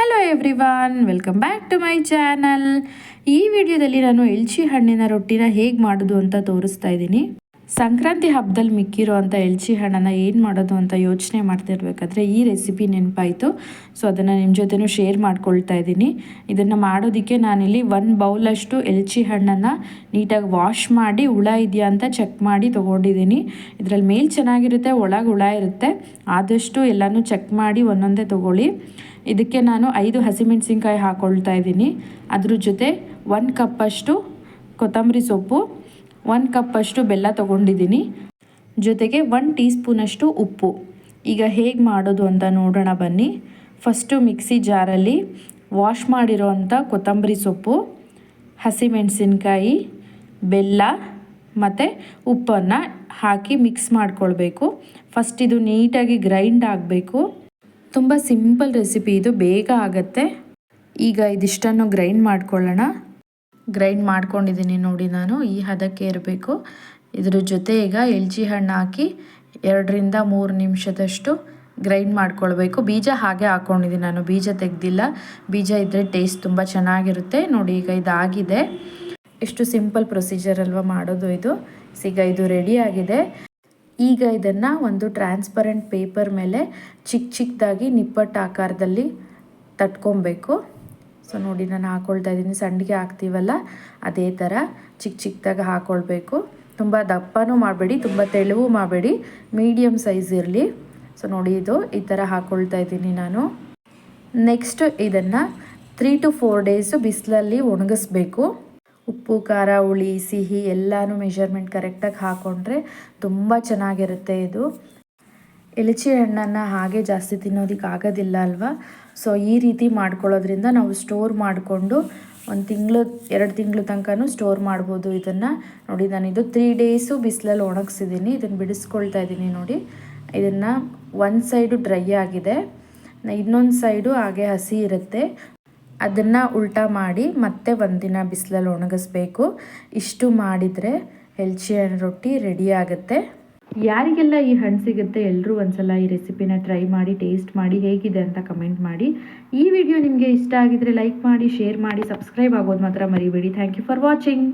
Hello everyone welcome back to my channel ಈ ವಿಡಿಯೋದಲ್ಲಿ ನಾನು ಎಲ್ಚಿ ಹಣ್ಣಿನ ರೊಟ್ಟಿನ ಹೇಗೆ ಮಾಡೋದು ಅಂತ ತೋರಿಸ್ತಾ ಇದ್ದೀನಿ. ಸಂಕ್ರಾಂತಿ ಹಬ್ಬದಲ್ಲಿ ಮಿಕ್ಕಿರೋ ಅಂಥ ಎಲ್ಚಿ ಹಣ್ಣನ್ನು ಏನು ಮಾಡೋದು ಅಂತ ಯೋಚನೆ ಮಾಡ್ತಿರ್ಬೇಕಾದ್ರೆ ಈ ರೆಸಿಪಿ ನೆನಪಾಯಿತು. ಸೊ ಅದನ್ನು ನಿಮ್ಮ ಜೊತೆನೂ ಶೇರ್ ಮಾಡ್ಕೊಳ್ತಾ ಇದ್ದೀನಿ. ಇದನ್ನು ಮಾಡೋದಕ್ಕೆ ನಾನಿಲ್ಲಿ ಒನ್ ಬೌಲಷ್ಟು ಎಲ್ಚಿ ಹಣ್ಣನ್ನು ನೀಟಾಗಿ ವಾಶ್ ಮಾಡಿ ಹುಳ ಇದೆಯಾ ಅಂತ ಚೆಕ್ ಮಾಡಿ ತೊಗೊಂಡಿದ್ದೀನಿ. ಇದರಲ್ಲಿ ಮೇಲ್ ಚೆನ್ನಾಗಿರುತ್ತೆ, ಒಳಗೆ ಹುಳ ಇರುತ್ತೆ. ಆದಷ್ಟು ಎಲ್ಲನೂ ಚೆಕ್ ಮಾಡಿ ಒಂದೊಂದೇ ತೊಗೊಳ್ಳಿ. ಇದಕ್ಕೆ ನಾನು ಐದು ಹಸಿಮೆಣಸಿನ್ಕಾಯಿ ಹಾಕ್ಕೊಳ್ತಾ ಇದ್ದೀನಿ. ಅದ್ರ ಜೊತೆ ಒಂದು ಕಪ್ಪಷ್ಟು ಕೊತ್ತಂಬರಿ ಸೊಪ್ಪು ಒಂದು ಕಪ್ಪಷ್ಟು ಬೆಲ್ಲ ತೊಗೊಂಡಿದ್ದೀನಿ. ಜೊತೆಗೆ ಒನ್ ಟೀ ಸ್ಪೂನಷ್ಟು ಉಪ್ಪು. ಈಗ ಹೇಗೆ ಮಾಡೋದು ಅಂತ ನೋಡೋಣ ಬನ್ನಿ. ಫಸ್ಟು ಮಿಕ್ಸಿ ಜಾರಲ್ಲಿ ವಾಶ್ ಮಾಡಿರೋ ಅಂಥ ಕೊತ್ತಂಬರಿ ಸೊಪ್ಪು, ಹಸಿಮೆಣಸಿನ್ಕಾಯಿ, ಬೆಲ್ಲ ಮತ್ತು ಉಪ್ಪನ್ನು ಹಾಕಿ ಮಿಕ್ಸ್ ಮಾಡ್ಕೊಳ್ಬೇಕು. ಫಸ್ಟ್ ಇದು ನೀಟಾಗಿ ಗ್ರೈಂಡ್ ಆಗಬೇಕು. ತುಂಬ ಸಿಂಪಲ್ ರೆಸಿಪಿ ಇದು, ಬೇಗ ಆಗುತ್ತೆ. ಈಗ ಇದಿಷ್ಟನ್ನು ಗ್ರೈಂಡ್ ಮಾಡ್ಕೊಳ್ಳೋಣ. ಗ್ರೈಂಡ್ ಮಾಡ್ಕೊಂಡಿದ್ದೀನಿ ನೋಡಿ ನಾನು. ಈ ಹದಕ್ಕೆ ಇರಬೇಕು. ಇದ್ರ ಜೊತೆ ಈಗ ಎಲ್ಚಿ ಹಣ್ಣು ಹಾಕಿ ಎರಡರಿಂದ ಮೂರು ನಿಮಿಷದಷ್ಟು ಗ್ರೈಂಡ್ ಮಾಡ್ಕೊಳ್ಬೇಕು. ಬೀಜ ಹಾಗೆ ಹಾಕ್ಕೊಂಡಿದ್ದೀನಿ ನಾನು. ಬೀಜ ತೆಗೆದಿಲ್ಲ. ಬೀಜ ಇದ್ದರೆ ಟೇಸ್ಟ್ ತುಂಬ ಚೆನ್ನಾಗಿರುತ್ತೆ. ನೋಡಿ ಈಗ ಇದಾಗಿದೆ. ಎಷ್ಟು ಸಿಂಪಲ್ ಪ್ರೊಸೀಜರ್ ಅಲ್ವಾ ಮಾಡೋದು ಇದು. ಈಗ ಇದು ರೆಡಿ ಆಗಿದೆ. ಈಗ ಇದನ್ನು ಒಂದು ಟ್ರಾನ್ಸ್ಪರೆಂಟ್ ಪೇಪರ್ ಮೇಲೆ ಚಿಕ್ಕ ಚಿಕ್ಕದಾಗಿ ನಿಪ್ಪಟ್ಟು ಆಕಾರದಲ್ಲಿ ತಟ್ಕೊಬೇಕು. ಸೊ ನೋಡಿ, ನಾನು ಹಾಕ್ಕೊಳ್ತಾ ಇದ್ದೀನಿ. ಸಂಡಿಗೆ ಹಾಕ್ತೀವಲ್ಲ, ಅದೇ ಥರ ಚಿಕ್ಕ ಚಿಕ್ಕದಾಗಿ ಹಾಕ್ಕೊಳ್ಬೇಕು ತುಂಬ ದಪ್ಪನೂ ಮಾಡಬೇಡಿ, ತುಂಬ ತೆಳುವು ಮಾಡಬೇಡಿ. ಮೀಡಿಯಮ್ ಸೈಜ್ ಇರಲಿ. ಸೊ ನೋಡಿ, ಇದು ಈ ಥರ ಹಾಕ್ಕೊಳ್ತಾ ಇದ್ದೀನಿ ನಾನು. ನೆಕ್ಸ್ಟ್ ಇದನ್ನು ತ್ರೀ ಟು ಫೋರ್ ಡೇಸು ಬಿಸಿಲಲ್ಲಿ ಒಣಗಿಸ್ಬೇಕು. ಉಪ್ಪು, ಖಾರ, ಹುಳಿ, ಸಿಹಿ ಎಲ್ಲನೂ ಮೆಷರ್ಮೆಂಟ್ ಕರೆಕ್ಟಾಗಿ ಹಾಕ್ಕೊಂಡ್ರೆ ತುಂಬ ಚೆನ್ನಾಗಿರುತ್ತೆ ಇದು. ಎಲಚಿ ಹಣ್ಣನ್ನು ಹಾಗೆ ಜಾಸ್ತಿ ತಿನ್ನೋದಕ್ಕೆ ಆಗೋದಿಲ್ಲ ಅಲ್ವಾ? ಸೊ ಈ ರೀತಿ ಮಾಡ್ಕೊಳ್ಳೋದ್ರಿಂದ ನಾವು ಸ್ಟೋರ್ ಮಾಡಿಕೊಂಡು ಒಂದು ತಿಂಗಳು, ಎರಡು ತಿಂಗಳು ತನಕನೂ ಸ್ಟೋರ್ ಮಾಡ್ಬೋದು ಇದನ್ನು. ನೋಡಿ, ನಾನು ಇದು ತ್ರೀ ಡೇಸು ಬಿಸಿಲಲ್ಲಿ ಒಣಗಿಸಿದ್ದೀನಿ ಇದನ್ನು ಬಿಡಿಸ್ಕೊಳ್ತಾ ಇದ್ದೀನಿ ನೋಡಿ. ಇದನ್ನು ಒಂದು ಸೈಡು ಡ್ರೈ ಆಗಿದೆ. ಇನ್ನೊಂದು ಸೈಡು ಹಾಗೆ ಹಸಿ ಇರುತ್ತೆ. ಅದನ್ನು ಉಲ್ಟಾ ಮಾಡಿ ಮತ್ತೆ ಒಂದಿನ ಬಿಸಿಲಲ್ಲಿ ಒಣಗಿಸ್ಬೇಕು. ಇಷ್ಟು ಮಾಡಿದರೆ ಹೆಲ್ಚಿ ಹಣ್ಣು ರೊಟ್ಟಿ ರೆಡಿ ಆಗುತ್ತೆ. ಯಾರಿಗೆಲ್ಲ ಈ ಹಣ್ಣು ಸಿಗುತ್ತೆ ಎಲ್ಲರೂ ಒಂದ್ಸಲ ಈ ರೆಸಿಪಿನ ಟ್ರೈ ಮಾಡಿ, ಟೇಸ್ಟ್ ಮಾಡಿ, ಹೇಗಿದೆ ಅಂತ ಕಮೆಂಟ್ ಮಾಡಿ. ಈ ವಿಡಿಯೋ ನಿಮಗೆ ಇಷ್ಟ ಆಗಿದ್ರೆ ಲೈಕ್ ಮಾಡಿ, ಶೇರ್ ಮಾಡಿ, ಸಬ್ಸ್ಕ್ರೈಬ್ ಆಗೋದು ಮಾತ್ರ ಮರಿಬೇಡಿ. Thank you for watching